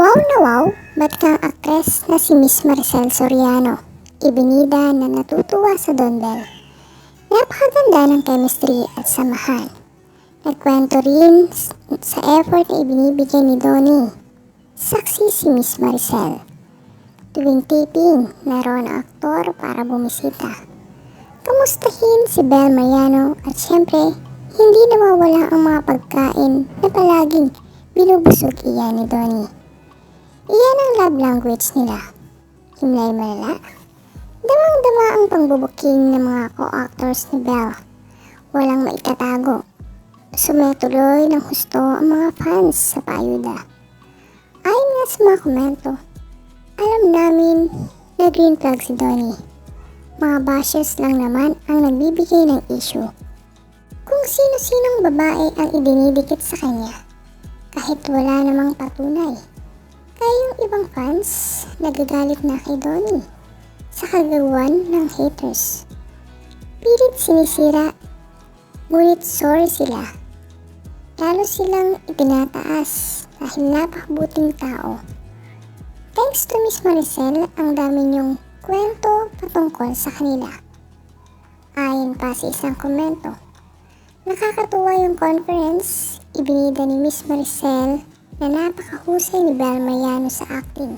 Wow na wow, ba't kang aktres na si Miss Maricel Soriano? Ibinida na natutuwa sa Don Bell. Napakaganda ng chemistry at samahan. Nagkwento rin sa effort na ibinibigay ni Donnie. Saksi si Miss Maricel. Tuwing taping, naroon ang aktor para bumisita. Kamustahin si Bel Mariano at syempre, hindi nawawala ang mga pagkain na palaging binubusog iyan ni Donnie. Love language nila. Himlay malala. Damang-dama ang pangbubuking ng mga co-actors ni Belle. Walang maitatago. Sumetuloy ng husto ang mga fans sa payuda. Ayon nga sa mga komento, alam namin na green flag si Donnie. Mga bashes lang naman ang nagbibigay ng issue. Kung sino-sinong babae ang idinidikit sa kanya, kahit wala namang patunay. Ibang fans, nagagalit na kay Donnie sa kagawan ng haters. Pilit sinisira, ngunit sorry sila. Lalo silang itinataas dahil napakabuting tao. Thanks to Miss Maricel, ang dami niyong kwento patungkol sa kanila. Ayon pa sa isang komento, nakakatuwa yung conference, ibinida ni Miss Maricel na napakahusay ni Bel Mariano sa acting.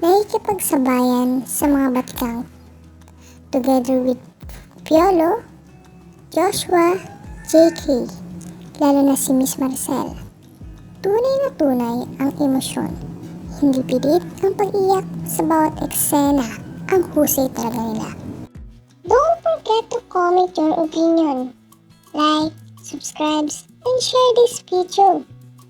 Nakikipagsabayan sa mga batkang together with Piolo, Joshua, JK, lalo na si Miss Marcel. Tunay na tunay ang emosyon. Hindi pilit ang pag-iyak sa bawat eksena. Ang husay talaga nila. Don't forget to comment your opinion. Like, subscribe, and share this video.